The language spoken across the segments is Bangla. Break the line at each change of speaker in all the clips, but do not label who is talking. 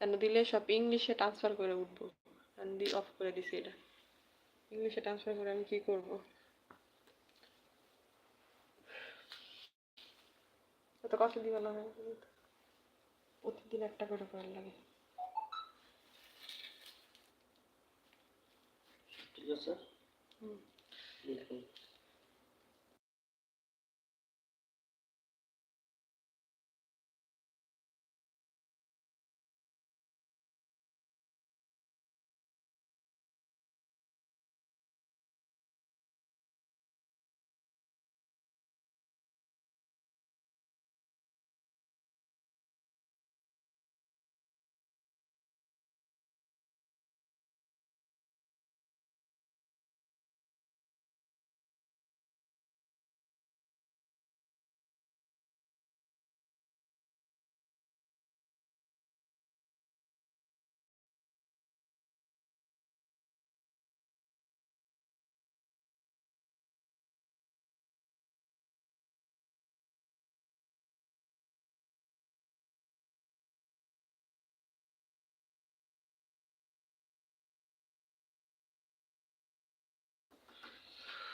কেন দিলে সব ইংলিশে ট্রান্সফার করে উঠবো। দি অফ করে দিছি এটা। ইংলিশে ট্রান্সফার করে আমি কি করব? এত কত দিবে না প্রতিদিন একটা করে করার লাগে।
ঠিক আছে।
হুম।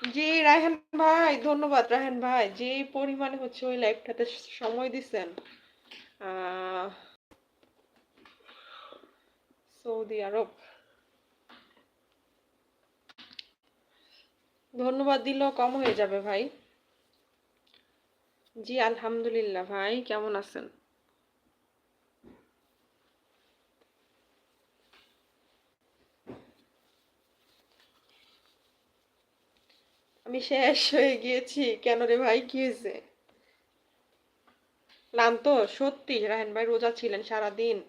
জি, রায়হান ভাই, ধন্যবাদ। রায়হান ভাই, যে পরিমাণে হচ্ছে ওই লাইভটাতে সময় দিচ্ছেন সৌদি আরব। ধন্যবাদ দিলেও কম হয়ে যাবে ভাই। জি, আলহামদুলিল্লাহ ভাই, কেমন আছেন? আমি শেষ হয়ে গিয়েছি। কেন রে ভাই? কি হয়েছে? ক্লান্ত? সত্যি? রাহেন ভাই রোজা ছিলেন সারাদিন।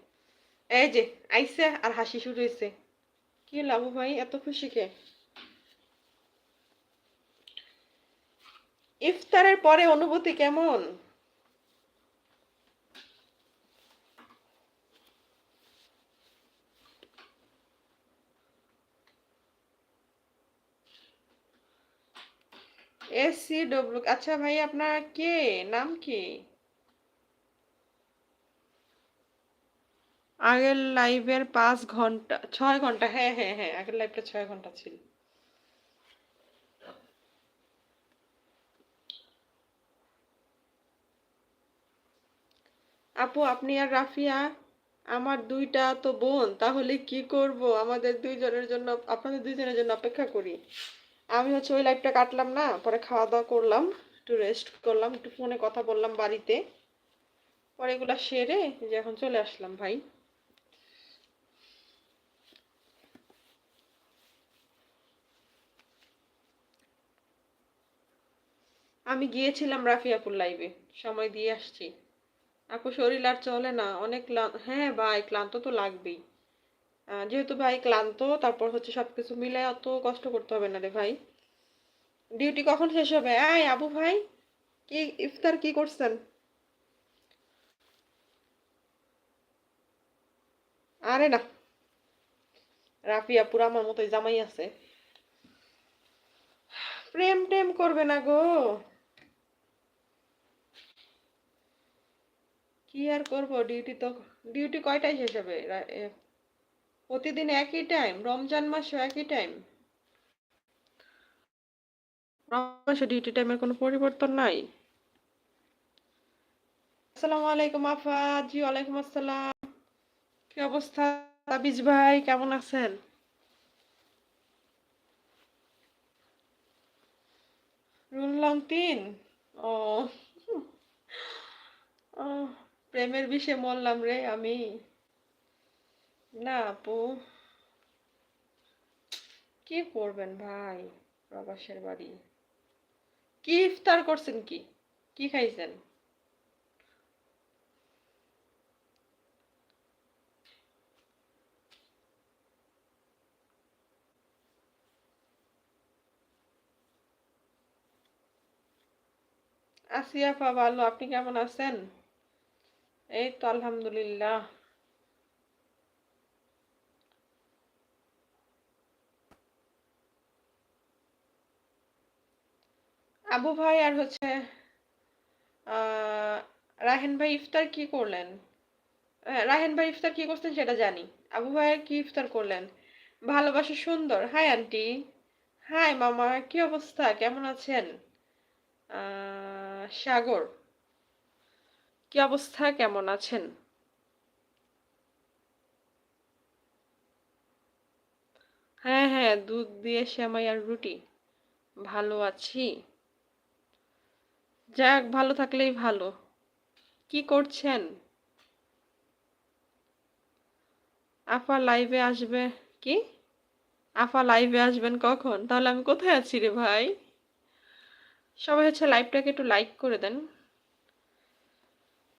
এই যে, আইসে আর হাসি শুরু হয়েছে। কি লাভ ভাই, এত খুশি কে? ইফতারের পরে অনুভূতি কেমন? এস আচ্ছা ভাই, আপনার কে? নাম কি? আগের লাইভের পাঁচ ঘণ্টা, ছয় ঘণ্টা হ্যাঁ হ্যাঁ হ্যাঁ আগের লাইভটা ছয় ঘণ্টা ছিল। আপু, আপনি আর রাফিয়া, আমার দুইটা তো বোন, তাহলে কি করব? আমাদের দুইজনের জন্য, আপনাদের দুইজনের জন্য অপেক্ষা করি। আমি হচ্ছে ওই লাইফটা কাটলাম না, পরে খাওয়া দাওয়া করলাম, একটু রেস্ট করলাম, একটু ফোনে কথা বললাম বাড়িতে। পরে এগুলা সেরে যে এখন চলে আসলাম ভাই। আমি গিয়েছিলাম রাফিয়াপুর লাইভে সময় দিয়ে আসছি। আপু শরীর আর চলে না, অনেক হ্যাঁ ভাই, ক্লান্ত তো লাগবেই। যেহেতু ভাই ক্লান্ত, তারপর হচ্ছে সবকিছু মিলে অত কষ্ট করতে হবে না রে ভাই। ডিউটি কখন শেষ হবে? আয় আবু ভাই, কি ইফতার কি করছেন? আরে না। রাফিয়া পুরা আমার মতোই জামাই আছে। প্রেম টেম করবে না গো। কি আর করব? ডিউটি তো, ডিউটি কয়টায় শেষ হবে? প্রতিদিন একই টাইম রমজান মাসও একই টাইম মাসে ডিউটি টাইমের কোনো পরিবর্তন নাই? আসসালামু আলাইকুম আফা জি, ওয়ালাইকুম আসসালাম। কি অবস্থা তাবিজ ভাই, কেমন আছেন? রুল লং তিন ও, প্রেমের বিষে মরলাম রে আমি। না, আপু। কি করবেন ভাই, প্রবাসের বাড়ি? কি ইফতার করছেন কি? কি খাইছেন? আসিয়া ভালো। আপনি কেমন আছেন? এই তো আলহামদুলিল্লাহ। আবু ভাই আর হচ্ছে রাহেন ভাই ইফতার কি করলেন? রাহেন ভাই ইফতার কি করছেন সেটা জানি। আবু ভাইয়ের কি ইফতার করলেন? ভালোবাসা সুন্দর। Hi aunty. হাই মামা, কি অবস্থা? কেমন আছেন? সাগর। কি অবস্থা? কেমন আছেন? হ্যাঁ হ্যাঁ দুধ দিয়ে সেমাই আর রুটি। ভালো আছি। যাক, ভালো থাকলেই ভালো। কি করছেন? আফা লাইভে আসবে। কি? আফা লাইভে আসবেন কখন? তাহলে আমি কোথায় আছি রে ভাই? সবাই হচ্ছে লাইভটাকে একটু লাইক করে দেন।